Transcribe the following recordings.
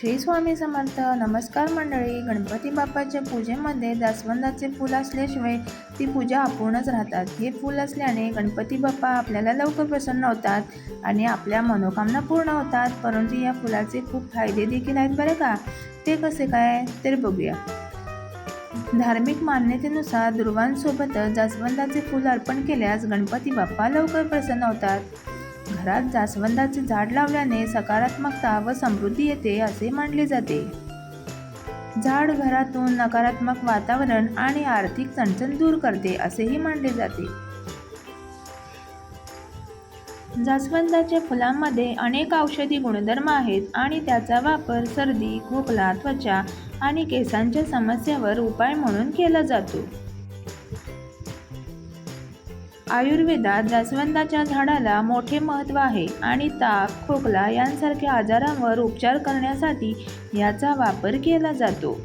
श्री स्वामी समर्थ. नमस्कार मंडळी. गणपती बाप्पाच्या पूजेमध्ये जास्वंदाचे फूल असल्याशिवाय ती पूजा अपूर्णच राहतात. हे फूल असल्याने गणपती बाप्पा आपल्याला लवकर प्रसन्न होतात आणि आपल्या मनोकामना पूर्ण होतात. परंतु या फुलाचे खूप फायदे देखील आहेत बरं का? ते कसे काय? तर बघूया. धार्मिक मान्यतेनुसार दुर्वांसोबतच जास्वंदाचे फूल अर्पण केल्यास गणपती बाप्पा लवकर प्रसन्न होतात. घरात जास्वंदाचे झाड लावल्याने सकारात्मकता व समृद्धी येते असे मानले जाते. झाड घरातून नकारात्मक वातावरण आणि आर्थिक चणचण दूर करते असेही मानले जाते. जास्वंदाच्या फुलांमध्ये अनेक औषधी गुणधर्म आहेत आणि त्याचा वापर सर्दी खोकला त्वचा आणि केसांच्या समस्यावर उपाय म्हणून केला जातो. आयुर्वेदात जास्वंदाच्या झाडाला मोठे महत्त्व आहे आणि ताप खोकला यांसारख्या आजारांवर उपचार करण्यासाठी याचा वापर केला जातो.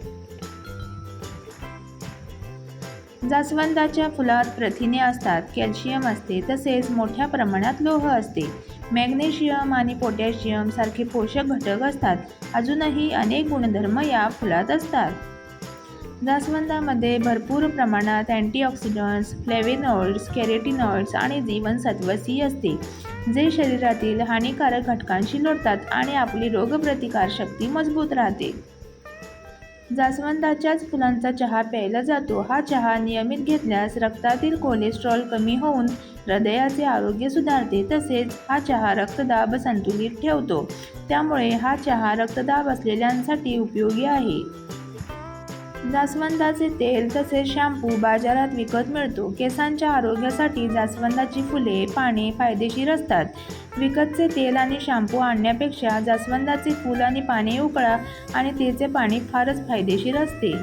जास्वंदाच्या फुलात प्रथिने असतात कॅल्शियम असते तसेच मोठ्या प्रमाणात लोह असते. मॅग्नेशियम आणि पोटॅशियम सारखे पोषक घटक असतात. अजूनही अनेक गुणधर्म या फुलात असतात. जास्वंदामध्ये भरपूर प्रमाणात अँटीऑक्सिडंट्स फ्लेविनॉइड्स कॅरेटिनॉइड्स आणि जीवनसत्व सी असते जे शरीरातील हानिकारक घटकांशी लढतात आणि आपली रोगप्रतिकारशक्ती मजबूत राहते. जास्वंदाच्याच फुलांचा चहा प्यायला जातो. हा चहा नियमित घेतल्यास रक्तातील कोलेस्ट्रॉल कमी होऊन हृदयाचे आरोग्य सुधारते. तसेच हा चहा रक्तदाब संतुलित ठेवतो. त्यामुळे हा चहा रक्तदाब असलेल्यांसाठी उपयोगी आहे. जास्वंदाचे तेल तसेच शॅम्पू बाजारात विकत मिळतो. केसांच्या आरोग्यासाठी जास्वंदाची फुले पाने फायदेशीर असतात. विकतचे तेल आणि शॅम्पू आणण्यापेक्षा जास्वंदाचे फूल आणि पाने उकळा आणि तेचे पाणी फारच फायदेशीर असते.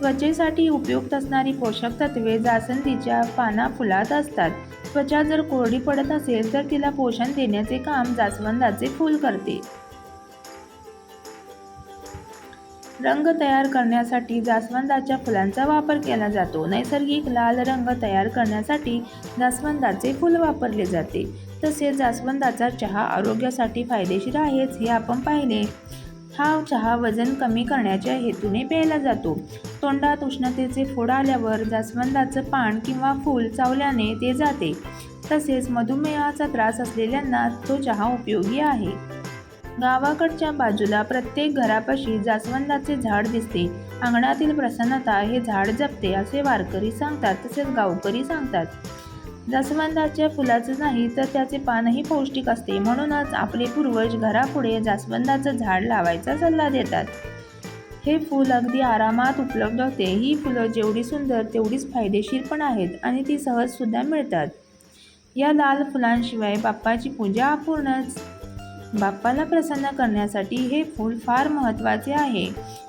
त्वचेसाठी उपयुक्त असणारी पोषक तत्वे जास्वंदीच्या पाना फुलात असतात. त्वचा जर कोरडी पडत असेल तर तिला पोषण देण्याचे काम जास्वंदाचे फूल करते. रंग तयार करण्यासाठी जास्वंदाच्या फुलांचा वापर केला जातो. नैसर्गिक लाल रंग तयार करण्यासाठी जास्वंदाचे फूल वापरले जाते. तसेच जास्वंदाचा चहा आरोग्यासाठी फायदेशीर आहेच हे आपण पाहिले. हा चहा वजन कमी करण्याच्या हेतूने प्यायला जातो. तोंडात उष्णतेचे फोड आल्यावर जास्वंदाचं पान किंवा फूल चावल्याने ते जाते. तसेच मधुमेहाचा त्रास असलेल्यांना तो चहा उपयोगी आहे. गावाकडच्या बाजूला प्रत्येक घरापाशी जास्वंदाचे झाड दिसते. अंगणातील प्रसन्नता हे झाड जपते असे वारकरी सांगतात तसेच गावकरी सांगतात. जास्वंदाच्या फुलाचं नाही तर त्याचे पानही पौष्टिक असते. म्हणूनच आपले पूर्वज घरापुढे जास्वंदाचं झाड लावायचा सल्ला देतात. हे फूल अगदी आरामात उपलब्ध होते. ही फुलं जेवढी सुंदर तेवढीच फायदेशीर पण आहेत आणि ती सहजसुद्धा मिळतात. या लाल फुलांशिवाय बाप्पाची पूजा अपूर्णच बाप्पाला प्रसन्न करण्यासाठी हे फूल फार महत्त्वाचे आहे.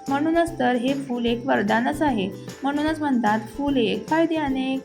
म्हणूनच तर हे फूल एक वरदानच आहे. म्हणूनच म्हणतात फूल एक फायदे अनेक